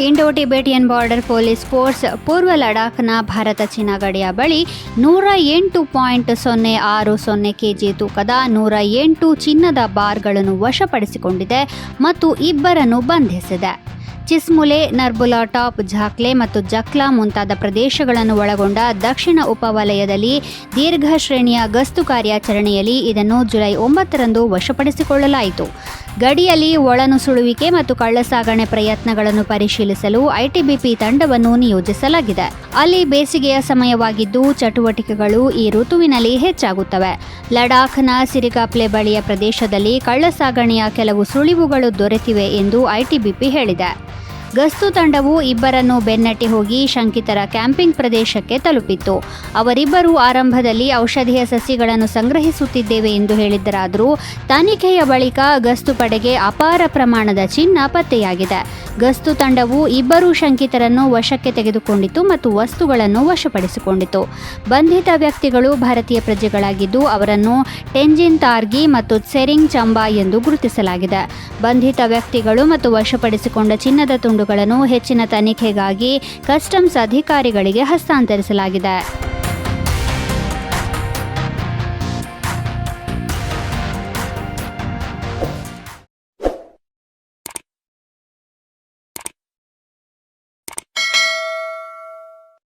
Indo Tibetan border police force ಪೂರ್ವ ಲಡಾಖ್ನ Bharat China ಗಡಿಯ ಬಳಿ ನೂರ ಎಂಟು ಪಾಯಿಂಟ್ ಸೊನ್ನೆ ಆರು ಸೊನ್ನೆ ಕೆಜಿ ತೂಕದ ನೂರ ಎಂಟು ಚಿನ್ನದ ಬಾರ್ಗಳನ್ನು ವಶಪಡಿಸಿಕೊಂಡಿದೆ ಮತ್ತು ಇಬ್ಬರನ್ನು ಬಂಧಿಸಿದೆ. ಚಿಸ್ಮುಲೆ, ನರ್ಬುಲಾ ಟಾಪ್, ಝಾಕ್ಲೆ ಮತ್ತು ಜಕ್ಲಾ ಮುಂತಾದ ಪ್ರದೇಶಗಳನ್ನು ಒಳಗೊಂಡ ದಕ್ಷಿಣ ಉಪವಲಯದಲ್ಲಿ ದೀರ್ಘ ಶ್ರೇಣಿಯ ಗಸ್ತು ಕಾರ್ಯಾಚರಣೆಯಲ್ಲಿ ಇದನ್ನು ಜುಲೈ ಒಂಬತ್ತರಂದು ವಶಪಡಿಸಿಕೊಳ್ಳಲಾಯಿತು. ಗಡಿಯಲ್ಲಿ ಒಳನುಸುಳುವಿಕೆ ಮತ್ತು ಕಳ್ಳಸಾಗಣೆ ಪ್ರಯತ್ನಗಳನ್ನು ಪರಿಶೀಲಿಸಲು ಐಟಿಬಿಪಿ ತಂಡವನ್ನು ನಿಯೋಜಿಸಲಾಗಿದೆ. ಅಲ್ಲಿ ಬೇಸಿಗೆಯ ಸಮಯವಾಗಿದ್ದು ಚಟುವಟಿಕೆಗಳು ಈ ಋತುವಿನಲ್ಲಿ ಹೆಚ್ಚಾಗುತ್ತವೆ. ಲಡಾಖ್ನ ಸಿರಿಕಾಪ್ಲೆ ಬಳಿಯ ಪ್ರದೇಶದಲ್ಲಿ ಕಳ್ಳಸಾಗಣೆಯ ಕೆಲವು ಸುಳಿವುಗಳು ದೊರೆತಿವೆ ಎಂದು ಐಟಿಬಿಪಿ ಹೇಳಿದೆ. ಗಸ್ತು ತಂಡವು ಇಬ್ಬರನ್ನು ಬೆನ್ನಟ್ಟಿ ಹೋಗಿ ಶಂಕಿತರ ಕ್ಯಾಂಪಿಂಗ್ ಪ್ರದೇಶಕ್ಕೆ ತಲುಪಿತ್ತು. ಅವರಿಬ್ಬರು ಆರಂಭದಲ್ಲಿ ಔಷಧೀಯ ಸಸಿಗಳನ್ನು ಸಂಗ್ರಹಿಸುತ್ತಿದ್ದೇವೆ ಎಂದು ಹೇಳಿದ್ದರಾದರೂ ತನಿಖೆಯ ಬಳಿಕ ಗಸ್ತು ಪಡೆಗೆ ಅಪಾರ ಪ್ರಮಾಣದ ಚಿನ್ನ ಪತ್ತೆಯಾಗಿದೆ. ಗಸ್ತು ತಂಡವು ಇಬ್ಬರು ಶಂಕಿತರನ್ನು ವಶಕ್ಕೆ ತೆಗೆದುಕೊಂಡಿತು ಮತ್ತು ವಸ್ತುಗಳನ್ನು ವಶಪಡಿಸಿಕೊಂಡಿತು ಬಂಧಿತ ವ್ಯಕ್ತಿಗಳು ಭಾರತೀಯ ಪ್ರಜೆಗಳಾಗಿದ್ದು ಅವರನ್ನು ಟೆಂಜಿನ್ ತಾರ್ಗಿ ಮತ್ತು ಸೆರಿಂಗ್ ಚಂಬಾ ಎಂದು ಗುರುತಿಸಲಾಗಿದೆ. ಬಂಧಿತ ವ್ಯಕ್ತಿಗಳು ಮತ್ತು ವಶಪಡಿಸಿಕೊಂಡ ಚಿನ್ನದ ತುಂಡುಗಳನ್ನು ಹೆಚ್ಚಿನ ತನಿಖೆಗಾಗಿ ಕಸ್ಟಮ್ಸ್ ಅಧಿಕಾರಿಗಳಿಗೆ ಹಸ್ತಾಂತರಿಸಲಾಗಿದೆ.